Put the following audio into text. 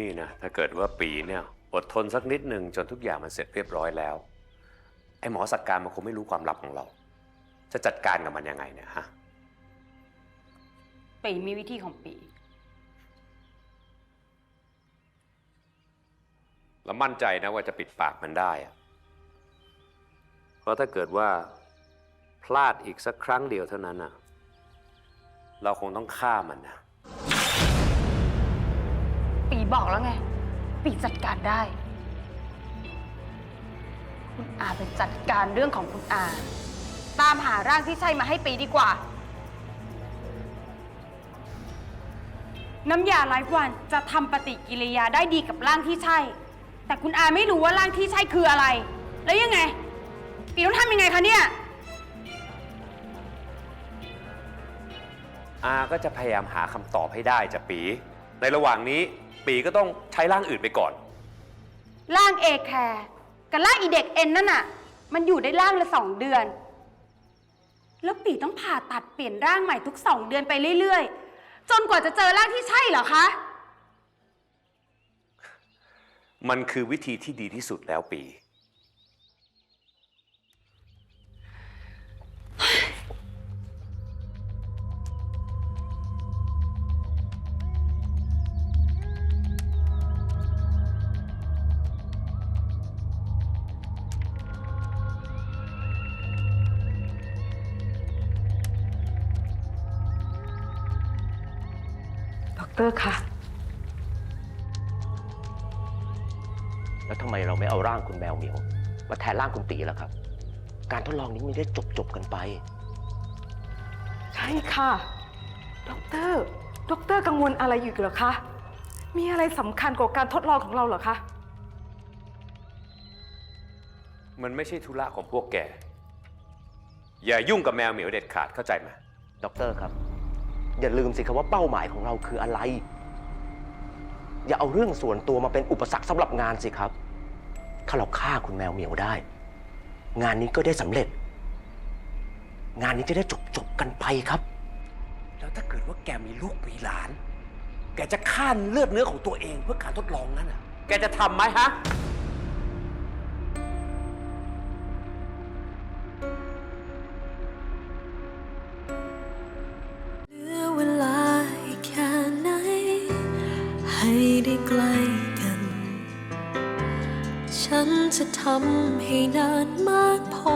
นี่นะถ้าเกิดว่าปีเนี่ยอดทนสักนิดหนึ่งจนทุกอย่างมันเสร็จเรียบร้อยแล้ว ไอ้หมอสักการมันคงไม่รู้ความลับของเรา จะจัดการกับมันยังไงเนี่ยฮะปีมีวิธีของปี แล้วมั่นใจนะว่าจะปิดปากมันได้อะเพราะถ้าเกิดว่าพลาดอีกสักครั้งเดียวเท่านั้นนะเราคงต้องฆ่ามันนะปี บอกแล้วไง ปีจัดการได้ คุณอาไปจัดการเรื่องของคุณอา ตามหาร่างที่ใช่มาให้ปีดีกว่า น้ำยาไลฟ์วันจะทำปฏิกิริยาได้ดีกับร่างที่ใช่ แต่คุณอาไม่รู้ว่าร่างที่ใช่คืออะไร แล้วยังไง ปีต้องทำยังไงคะเนี่ย อาก็จะพยายามหาคำตอบให้ได้จากปี ในระหว่างนี้ ปีก็ต้องใช้ร่างอื่นไปก่อน ร่างเอแคร์กับร่างอีเด็กเอ็นนั่นน่ะ มันอยู่ได้ร่างละสองเดือน แล้วปีต้องผ่าตัดเปลี่ยนร่างใหม่ทุกสองเดือนไปเรื่อยๆ จนกว่าจะเจอร่างที่ใช่เหรอคะ มันคือวิธีที่ดีที่สุดแล้วปี อกเตอร์คะแล้วทำไมเราไม่เอาร่างคุณแมวเหมียว มาแทนร่างคุณตีล่ะครับ การทดลองนี้ไม่ได้จบจบๆกันไป ใช่ค่ะด็อกเตอร์ด็อกเตอร์กังวลอะไรอยู่อีกเหรอคะ มีอะไรสำคัญกว่าการทดลองของเราเหรอคะ มันไม่ใช่ธุระของพวกแก อย่ายุ่งกับแมวเหมียวเด็ดขาดเข้าใจไหม ด็อกเตอร์ครับ อย่าลืมสิครับว่าเป้าหมายของเราคืออะไร อย่าเอาเรื่องส่วนตัวมาเป็นอุปสรรคสำหรับงานสิครับ ถ้าเราฆ่าคุณแมวเหมียวได้ งานนี้ก็ได้สำเร็จ งานนี้จะได้จบจบๆกันไปครับ แล้วถ้าเกิดว่าแกมีลูกมีหลาน แกจะฆ่าเลือดเนื้อของตัวเองเพื่อการทดลองนั้นอะ แกจะทำไหมฮะ ได้ใกล้กัน ฉันจะทำให้นานมากพอ